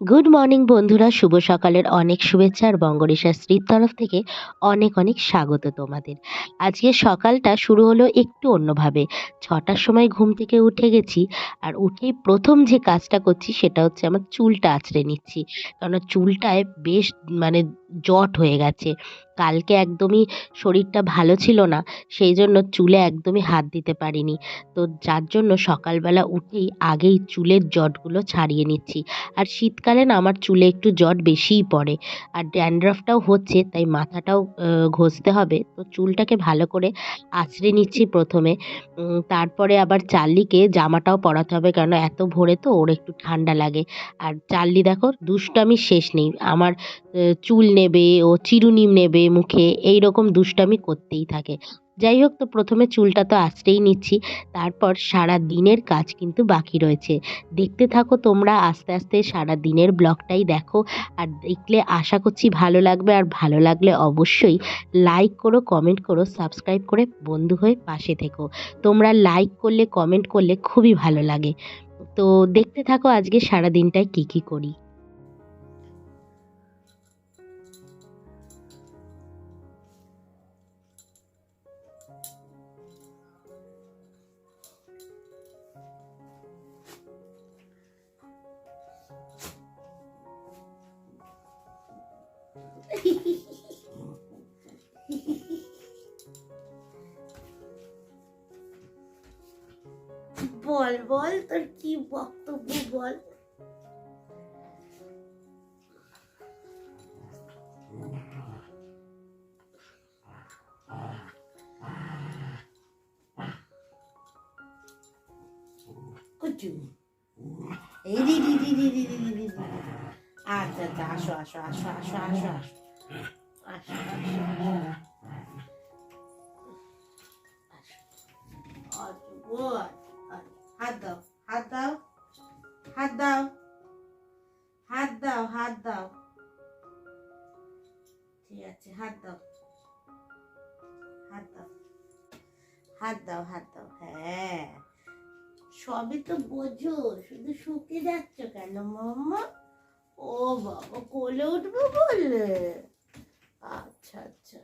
Good morning বন্ধুরা, শুভ সকালের অনেক শুভেচ্ছা আর বঙ্গরেশা স্ত্রীর তরফ থেকে অনেক অনেক স্বাগত তোমাদের। আজকে সকালটা শুরু হলো একটু অন্যভাবে। ছটার সময় ঘুম থেকে উঠে গেছি আর উঠেই প্রথম যে কাজটা করছি সেটা হচ্ছে আমার চুলটা আঁচড়ে নিচ্ছি। কেননা চুলটায় বেশ মানে জট হয়ে গেছে। কালকে একদমই শরীরটা ভালো ছিল না, সেই জন্য চুলে একদমই হাত দিতে পারিনি। তো যার জন্য সকালবেলা উঠেই আগেই চুলের জটগুলো ছাড়িয়ে নিচ্ছি। আর শীতকালে না আমার চুলে একটু জট বেশিই পড়ে। আর ড্যান্ড্রফটাও হচ্ছে, তাই মাথাটাও ঘষতে হবে। তো চুলটাকে ভালো করে আঁচড়ে নিচ্ছি প্রথমে। তারপরে আবার চার্লিকে জামাটাও পরাতে হবে, কেন এত ভোরে তো, ওর একটু ঠান্ডা লাগে। আর চার্লি দেখো, দুষ্টামির শেষ নেই। আমার চুল নেবে ও চিরুনি নেবে মুখে এই রকম দুষ্টামি করতেই থাকে। যাই হোক, তো প্রথমে চুলটা তো আঁচড়েই নিচ্ছি, তারপর সারা দিনের কাজ কিন্তু বাকি রয়েছে। দেখতে থাকো তোমরা, আস্তে আস্তে সারা দিনের ব্লগটাই দেখো, আর দেখলে আশা করছি ভালো লাগবে, আর ভালো লাগলে অবশ্যই লাইক করো, কমেন্ট করো, সাবস্ক্রাইব করে বন্ধু হয়ে পাশে থেকো। তোমরা লাইক করলে, কমেন্ট করলে খুবই ভালো লাগে। তো দেখতে থাকো আজকে সারা দিনটায় কী কী করি। বল বল তোর কি বক্তব্য বল আচ্ছা আচ্ছা আসো হাত দাও হাত দাও হাত দাও হাত দাও ঠিক আছে, হাত দাও। হাত দাও হাত দাও হাত দাও হ্যাঁ। সবই তো বোঝো, শুধু শুকিয়ে যাচ্ছ কেন মোহাম্মদ ও বাবা কোলে উঠবো বললে? আচ্ছা আচ্ছা।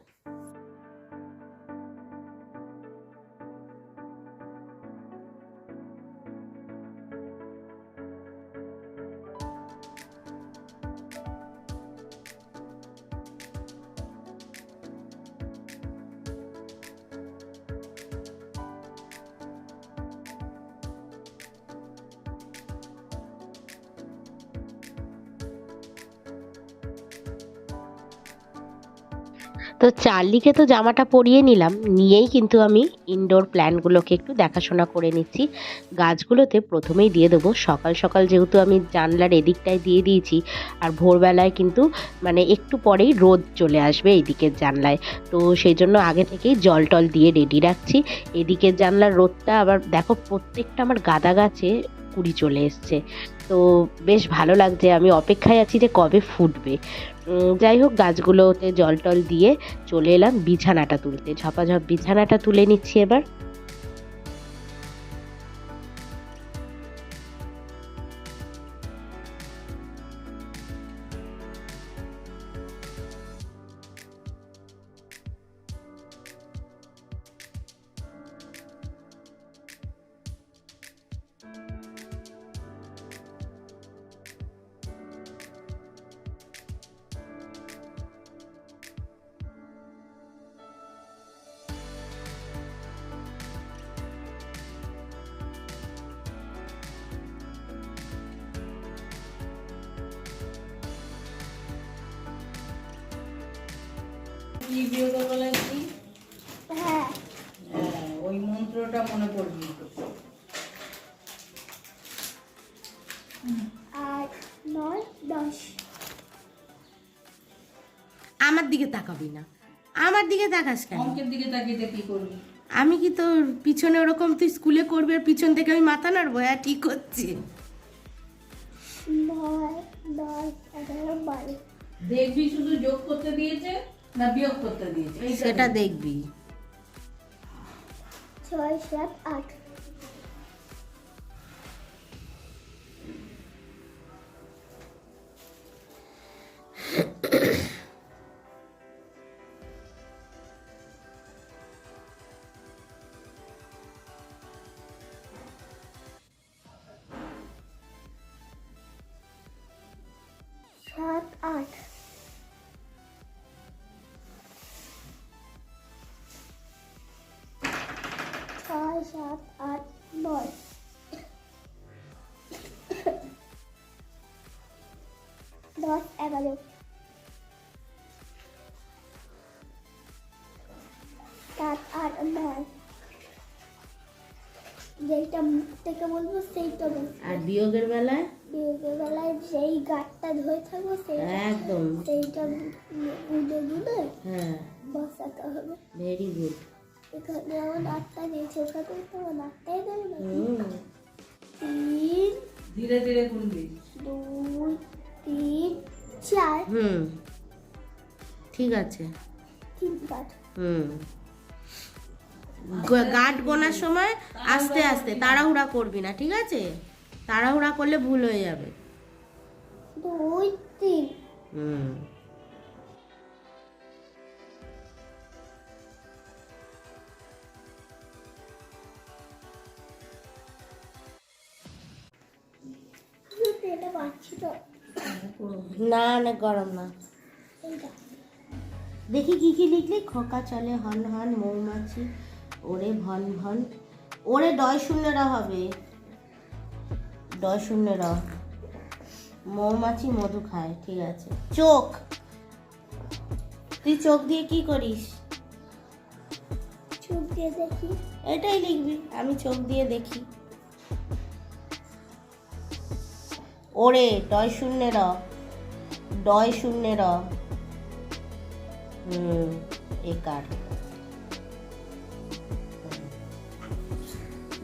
তো চার্লিকে তো জামাটা পরিয়ে নিলাম। নিয়েই কিন্তু আমি ইনডোর প্ল্যান্টগুলোকে একটু দেখাশোনা করে নিচ্ছি। গাছগুলোতে প্রথমেই দিয়ে দেবো। সকাল সকাল যেহেতু আমি জানলার এদিকটায় দিয়ে দিয়েছি, আর ভোরবেলায় কিন্তু মানে একটু পরেই রোদ চলে আসবে এই দিকের জানলায়। তো সেই জন্য আগে থেকেই জল টল দিয়ে রেডি রাখছি। এদিকের জানলার রোদটা আবার দেখো প্রত্যেকটা আমার গাদা গাছে কুড়ি চলে এসছে। তো বেশ ভালো লাগছে। আমি অপেক্ষায় আছি যে কবে ফুটবে। যাই হোক, গাছগুলোতে জল টল দিয়ে চলে এলাম বিছানাটা তুলতে। ঝপাঝপ বিছানাটা তুলে নিচ্ছি এবার। কি হ্যাঁ। হ্যাঁ, ওই মন্ত্রটা মনে পড়বি আট নয় দশ। আমার দিকে তাকাবি না। আমার দিকে তাকাস কেন? অঙ্কের দিকে তাকিয়ে কি করবি? আমি কি তোর পিছনে ওরকম তুই স্কুলে করবি আর পিছন থেকে আমি মাথা নাড়বো? হ্যাঁ ঠিক হচ্ছে দেখবি শুধু যোগ করতে দিয়েছে? না বিয়োগ করতে দিয়েছে সেটা দেখবি ছয় সাত আট দশ এগারো। সাত আট নয়। যেইটা মুখ থেকে বলব সেইটা বলব। আর বিয়োগের বেলায়? বিয়োগের বেলায় যেই গাঁটটা ধরে থাকব সেইটা একদম। সেইটা গুঁড়ে গুঁড়ে হ্যাঁ। বসাতে হবে। Very good. এখানে আমার আটটা দিয়েছে ওখানে তো আমার আটটাই দেবে না হুম। তিন ধীরে ধীরে গুনবি দুই তিন চার। হুম। ঠিক আছে। তিন হুম। গাঁট গোনার সময় আস্তে আস্তে তাড়াহুড়া করবি না ঠিক আছে? তাড়াহুড়া করলে ভুল হয়ে যাবে। দুই তিন। হুম। এটা পাচ্ছি তো। না না গরম না। দেখি কি কি লিখলি? খোকা চলে হন হন মৌমাছি ওরে ভন ভন। ওরে ডয় শূন্যরা হবে। ডয় শূন্যরা মৌমাছি মধু খায় ঠিক আছে। চোখ। তুই চোখ দিয়ে কি করিস? চোখ দিয়ে দেখি। এটাই লিখবি। আমি চোখ দিয়ে দেখি। ওরে ডয় শূন্য র। ডয় শূন্য র। হুম একার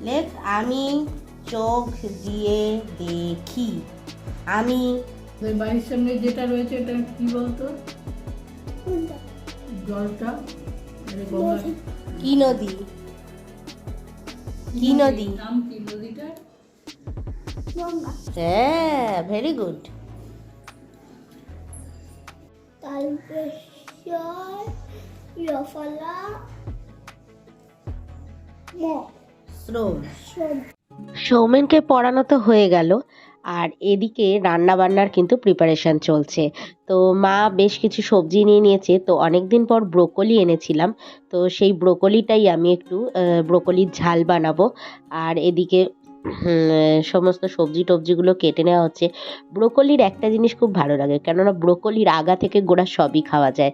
লেখ আমি চোখ দিয়ে দেখি। আমি বাড়ির সামনে যেটা রয়েছে এটা কি বলতো? জলটা। কি নদী? কি নদী? নাম কি হ্যাঁ ভেরি গুড সৌমেনকে পড়ানো তো হয়ে গেল আর এদিকে রান্না বান্নার কিন্তু প্রিপারেশন চলছে। তো মা বেশ কিছু সবজি নিয়ে নিয়েছে তো অনেক দিন পর ব্রোকলি এনেছিলাম তো সেই ব্রোকলিটাই আমি একটু ব্রোকলির ঝাল বানাবো। আর এদিকে সমস্ত সবজি টবজিগুলো কেটে নেওয়া হচ্ছে। ব্রোকলির একটা জিনিস খুব ভালো লাগে, কেননা ব্রোকলির আগা থেকে গোড়া সবই খাওয়া যায়।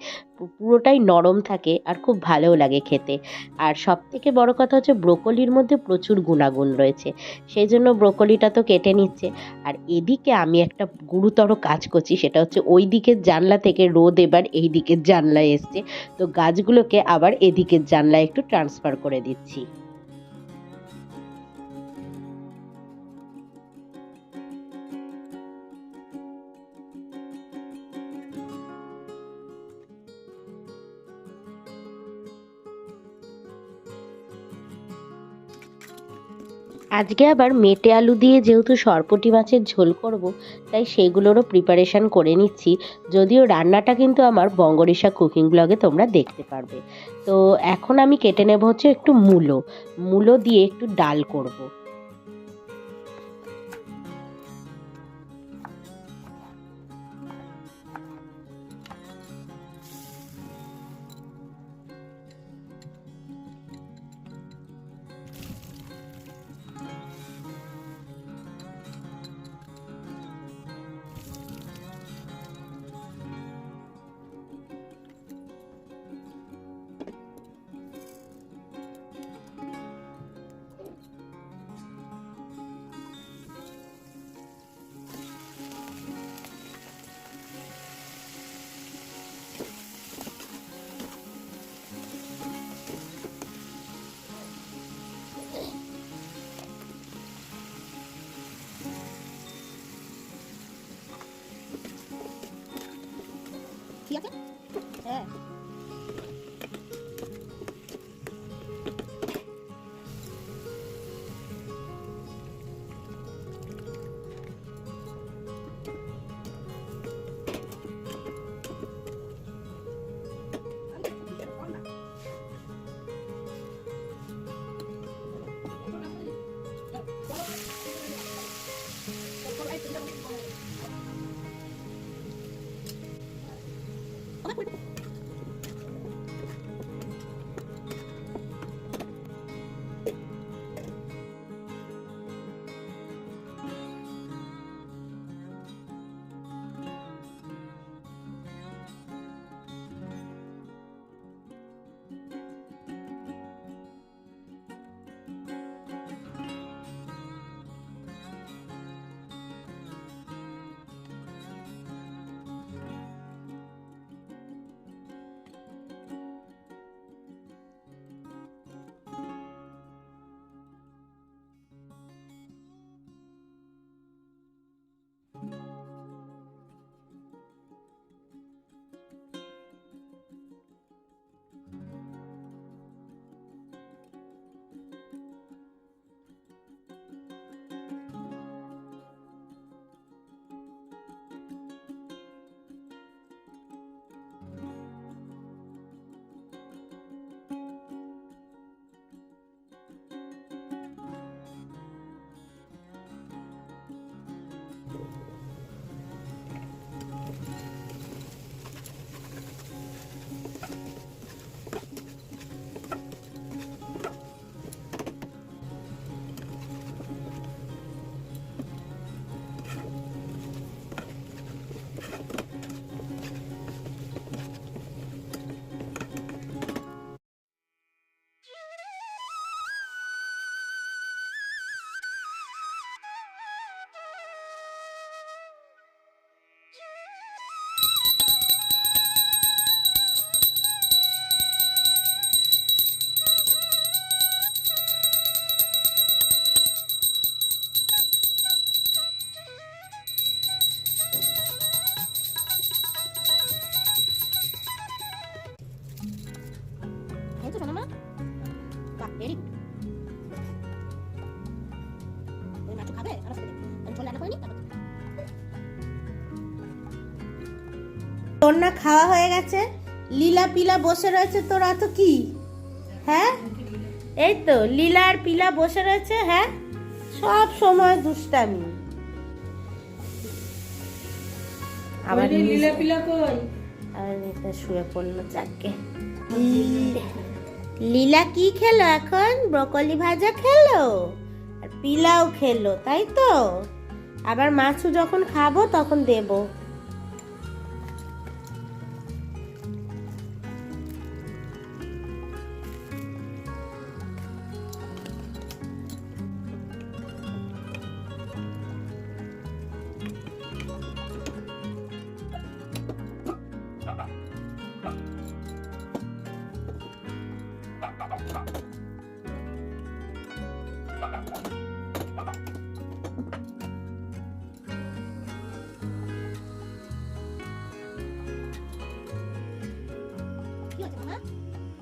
পুরোটাই নরম থাকে আর খুব ভালোও লাগে খেতে। আর সব থেকে বড় কথা হচ্ছে ব্রোকলির মধ্যে প্রচুর গুণাগুণ রয়েছে, সেই জন্য ব্রোকলিটা তো কেটে নিচ্ছে। আর এদিকে আমি একটা গুরুতর কাজ করছি, সেটা হচ্ছে ওই দিকের জানলা থেকে রোদ এবার এই দিকের জানলায় এসছে। তো গাছগুলোকে আবার এদিকের জানলায় একটু ট্রান্সফার করে দিচ্ছি। আজকে আবার মেটে আলু দিয়ে যেহেতু সরপটি মাছের ঝোল করব, তাই সেগুলোরও প্রিপারেশান করে নিচ্ছি। যদিও রান্নাটা কিন্তু আমার বঙ্গরিসা কুকিং ব্লগে তোমরা দেখতে পারবে। তো এখন আমি কেটে নেব হচ্ছে একটু মূলো। মূলো দিয়ে একটু ডাল করব। তোর না খাওয়া হয়ে গেছে। লীলা পিলা বসে রয়েছে তোরা তো কি? হ্যাঁ? এই তো লীলা আর পিলা বসে রয়েছে হ্যাঁ? সব সময় দুষ্টামি। আবার লীলা পিলা কই? আর এটা শুয়ে পড়ল চাকে লীলা কি খেলো এখন? ব্রকলি ভাজা খেলো? আর পিলাও খেলো তাই তো? আবার মাছু যখন খাব তখন দেবো।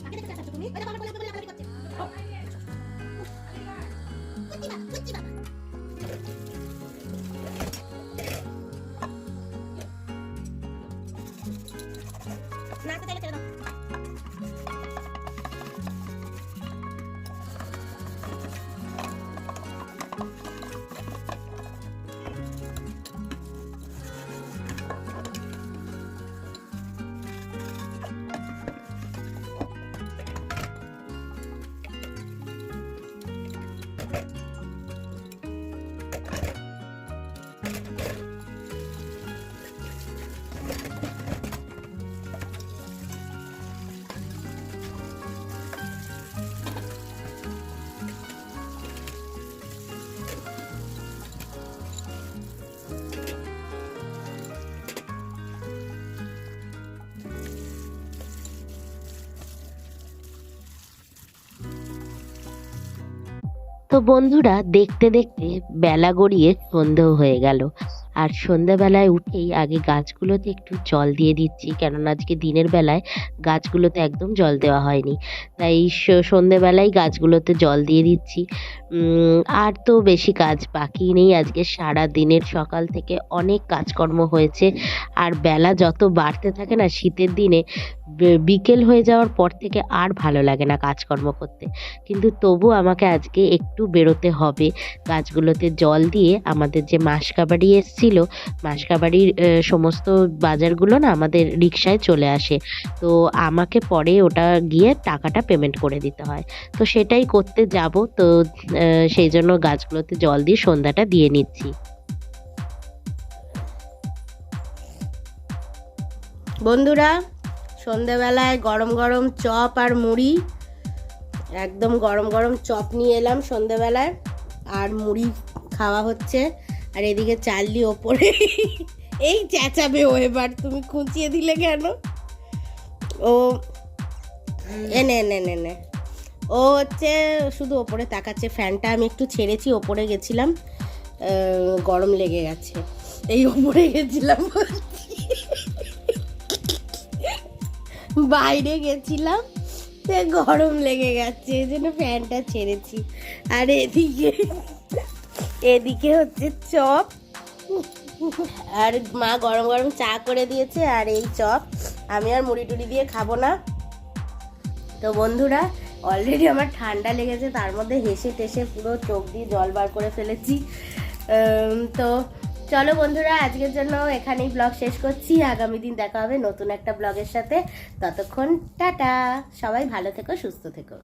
아까부터 자꾸 고민. 내가 말을 걸려 걸려 걸려 걸려. 어. 끝이 봐. 끝이 봐. you তো বন্ধুরা দেখতে দেখতে বেলা গড়িয়ে সন্ধেও হয়ে গেল। আর সন্ধেবেলায় উঠেই আগে গাছগুলোতে একটু জল দিয়ে দিচ্ছি। কেননা আজকে দিনের বেলায় গাছগুলোতে একদম জল দেওয়া হয়নি। তাই স- সন্ধেবেলায় গাছগুলোতে জল দিয়ে দিচ্ছি। আর তো বেশি কাজ বাকি নেই। আজকে সারা দিনের সকাল থেকে অনেক কাজকর্ম হয়েছে। আর বেলা যত বাড়তে থাকে না, শীতের দিনে বিকেল হয়ে যাওয়ার পর থেকে আর ভালো লাগে না কাজকর্ম করতে। কিন্তু তবু আমাকে আজকে একটু বেরোতে হবে। গাছগুলোতে জল দিয়ে আমাদের যে মাস মাসকাবাড়ি এসছিল মাসকাবাড়ির সমস্ত বাজারগুলো না আমাদের রিক্সায় চলে আসে। তো আমাকে পরে ওটা গিয়ে টাকাটা পেমেন্ট করে দিতে হয়। তো সেটাই করতে যাব। তো সেই জন্য গাছগুলোতে জল দিয়ে সন্ধ্যাটা দিয়ে নিচ্ছি। বন্ধুরা সন্ধেবেলায় গরম গরম চপ আর মুড়ি, একদম গরম গরম চপ নিয়ে এলাম সন্ধেবেলায় আর মুড়ি খাওয়া হচ্ছে। আর এদিকে চাললি ওপরে। এই চেঁচাবে ও এবার, তুমি খুঁচিয়ে দিলে কেন? ও এনে এনে এনে এনে ও হচ্ছে শুধু ওপরে তাকাচ্ছে, ফ্যানটা আমি একটু ছেড়েছি, ওপরে গেছিলাম। গরম লেগে গেছে। এই ওপরে গেছিলাম বাইরে গেছিলাম গরম লেগে গেছে, এই জন্য ফ্যানটা ছেড়েছি। আর এদিকে এদিকে হচ্ছে চপ। আর মা গরম গরম চা করে দিয়েছে আর এই চপ। আমি আর মুড়ি টুড়ি দিয়ে খাব না। তো বন্ধুরা অলরেডি আমার ঠান্ডা লেগেছে, তার মধ্যে হেসে টেসে পুরো চোখ দিয়ে জল বার করে ফেলেছি। তো চলো বন্ধুরা, আজকের জন্য এখানেই ব্লগ শেষ করছি। আগামী দিন দেখা হবে নতুন একটা ব্লগের সাথে। ততক্ষণ টাটা। সবাই ভালো থেকো, সুস্থ থেকো।